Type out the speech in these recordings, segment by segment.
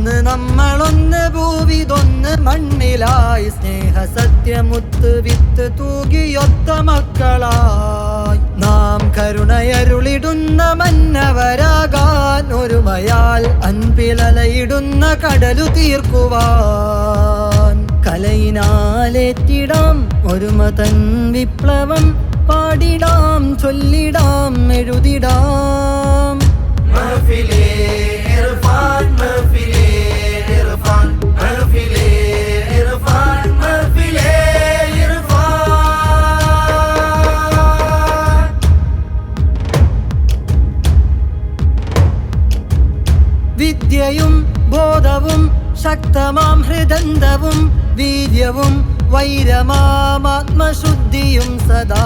ഒന്ന് നമ്മളൊന്ന് ഭൂവിതൊന്ന് മണ്ണിലായി സ്നേഹ സത്യമുത്ത് വിത്ത് തൂകിയൊത്ത മക്കളായി. നാം കരുണയരുളിടുന്ന മന്നവരാകാൻ ഒരുമയാൽ അൻപിലലയിടുന്ന കടലു തീർക്കുവാൻ. കലയിനാലേറ്റിടാം ഒരുമ തൻ വിപ്ലവം പാടിടാം ചൊല്ലിടാം എഴുതിടാം. മഹഫിലേ ഇർഫാൻ. വിദ്യയും ബോധവും ശക്തമാം ഹൃദന്തവും വീര്യവും വൈരമാം ആത്മശുദ്ധിയും സദാ.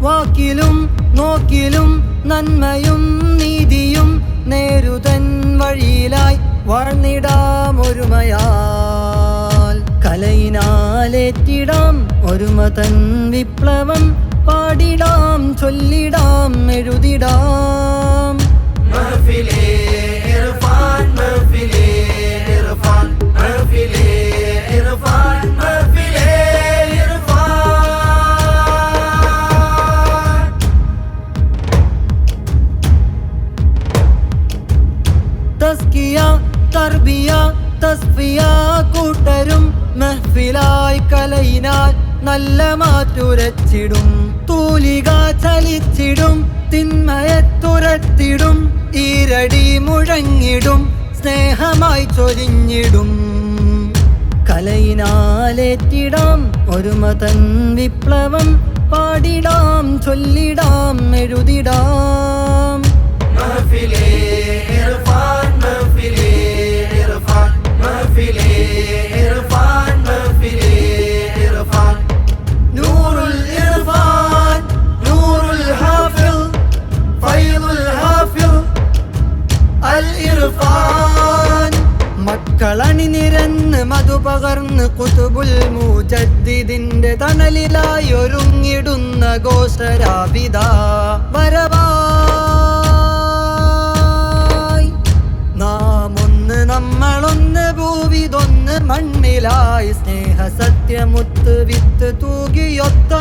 വാക്കിലും നോക്കിലും നന്മയും നീതിയും നേരുതൻ വഴിയിലായി വാഴ്ന്നിടാം ഒരുമയാൽ. കലയിനാലേറ്റിടാം ഒരുമതൻ വിപ്ലവം പാടിടാം ചൊല്ലിടാം എഴുതിടാം തസ്കിയ തർബിയ നല്ല മാറ്റുരച്ചിടും. തൂലിക ചലിച്ചിടും തിന്മയെ തുരത്തിടും. കളടി മുഴങ്ങിടും സ്നേഹമായി ചൊരിഞ്ഞിടും. കലയിനാലേറ്റിടാം ഒരുമതൻ വിപ്ലവം പാടിടാം ചൊല്ലിടാം എഴുതിടാം. മക്കളണി നിരന്ന് മധു പകർന്ന് കുതുബുൽ മുജദ്ദിദിന്റെ തണലിലായി ഒരുങ്ങിടുന്ന ഘോഷരാപിത വരവായി. നാം ഒന്ന് നമ്മളൊന്ന് ഭൂവിതൊന്ന് മണ്ണിലായി സ്നേഹ സത്യമുത്ത് വിത്ത് തൂകിയൊത്ത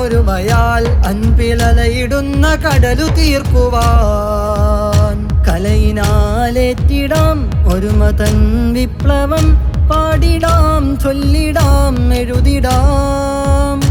ഒരുമയാൽ അൻപിലലയിടുന്ന കടലു തീർക്കുവാൻ. കലയിനാലേറ്റിടാം ഒരുമതൻ വിപ്ലവം പാടിടാം ചൊല്ലിടാം എഴുതിടാം.